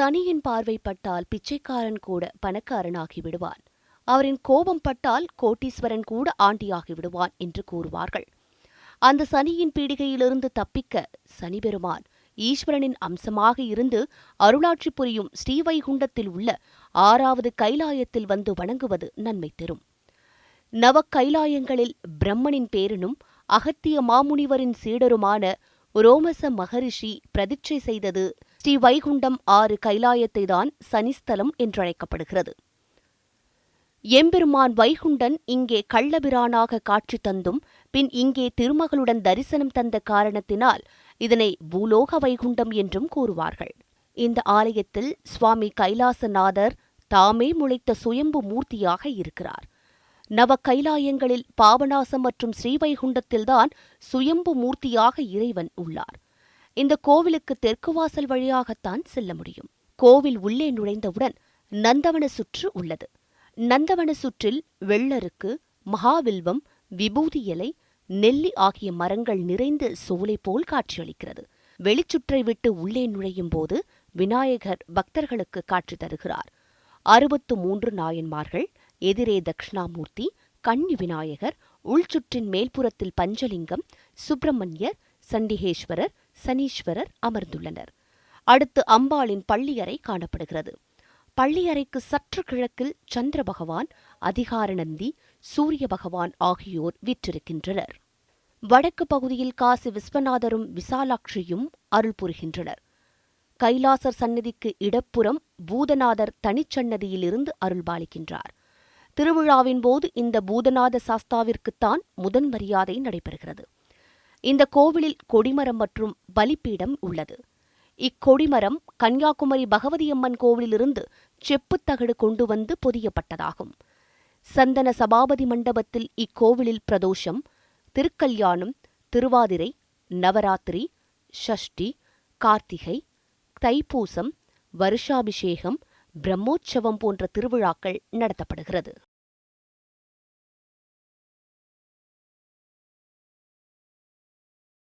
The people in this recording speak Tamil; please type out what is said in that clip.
சனியின் பார்வை பட்டால் பிச்சைக்காரன் கூட பணக்காரனாகி விடுவான் அவரின் கோபம் பட்டால் கோட்டீஸ்வரன் கூட ஆண்டியாகி விடுவான் என்று கூறுவார்கள். அந்த சனியின் பீடிகையிலிருந்து தப்பிக்க சனி பெருமான் ஈஸ்வரனின் அம்சமாக இருந்து அருளாட்சி புரியும் ஸ்ரீவைகுண்டத்தில் உள்ள ஆறாவது கைலாயத்தில் வந்து வணங்குவது நன்மை தரும். நவ கைலாயங்களில் பிரம்மனின் பேரனும் அகத்திய மாமுனிவரின் சீடருமான ரோமச மகரிஷி பிரதிட்சை செய்தது ஸ்ரீ வைகுண்டம் ஆறு கைலாயத்தை தான் சனிஸ்தலம் என்றழைக்கப்படுகிறது. எம்பெருமான் வைகுண்டன் இங்கே கள்ளபிரானாக காட்சி தந்தும் பின் இங்கே திருமகளுடன் தரிசனம் தந்த காரணத்தினால் இதனை பூலோக வைகுண்டம் என்றும் கூறுவார்கள். இந்த ஆலயத்தில் சுவாமி கைலாசநாதர் தாமே முளைத்த சுயம்பு மூர்த்தியாக இருக்கிறார். நவ கைலாயங்களில் பாபநாசம் மற்றும் ஸ்ரீவைகுண்டத்தில்தான் சுயம்பு மூர்த்தியாக இறைவன் உள்ளார். இந்த கோவிலுக்கு தெற்கு வாசல் வழியாகத்தான் செல்ல முடியும். கோவில் உள்ளே நுழைந்தவுடன் நந்தவன சுற்று உள்ளது. நந்தவன சுற்றில் வெள்ளருக்கு மகாவில்வம் விபூதி இலை நெல்லி ஆகிய மரங்கள் நிறைந்து சோலை போல் காட்சியளிக்கிறது. வெளிச்சுற்றை விட்டு உள்ளே நுழையும் போது விநாயகர் பக்தர்களுக்கு காட்சி தருகிறார். அறுபத்து மூன்று நாயன்மார்கள் எதிரே தட்சிணாமூர்த்தி கன்னி விநாயகர் உள்சுற்றின் மேல்புறத்தில் பஞ்சலிங்கம் சுப்பிரமணியர் சண்டிகேஸ்வரர் சனீஸ்வரர் அமர்ந்துள்ளனர். அடுத்து அம்பாளின் பள்ளியறை காணப்படுகிறது. பள்ளியறைக்கு சற்று கிழக்கில் சந்திர பகவான் அதிகாரநந்தி சூரிய பகவான் ஆகியோர் விற்றிருக்கின்றனர். வடக்கு பகுதியில் காசி விஸ்வநாதரும் விசாலாட்சியும் அருள் புரிகின்றனர். கைலாசர் சந்நிதிக்கு இடப்புறம் பூதநாதர் தனிச்சன்னதியிலிருந்து அருள்பாலிக்கின்றார் திருவிழாவின் போது இந்த பூதநாத சாஸ்தாவிற்குத்தான் முதன் மரியாதை நடைபெறுகிறது. இந்த கோவிலில் கொடிமரம் மற்றும் பலிப்பீடம் உள்ளது. இக்கொடிமரம் கன்னியாகுமரி பகவதியம்மன் கோவிலிலிருந்து செப்புத்தகடு கொண்டு வந்து பொதியப்பட்டதாகும். சந்தன சபாபதி மண்டபத்தில் இக்கோவிலில் பிரதோஷம் திருக்கல்யாணம் திருவாதிரை நவராத்திரி ஷஷ்டி கார்த்திகை தைப்பூசம் வருஷாபிஷேகம் பிரம்மோற்சவம் போன்ற திருவிழாக்கள் நடத்தப்படுகிறது.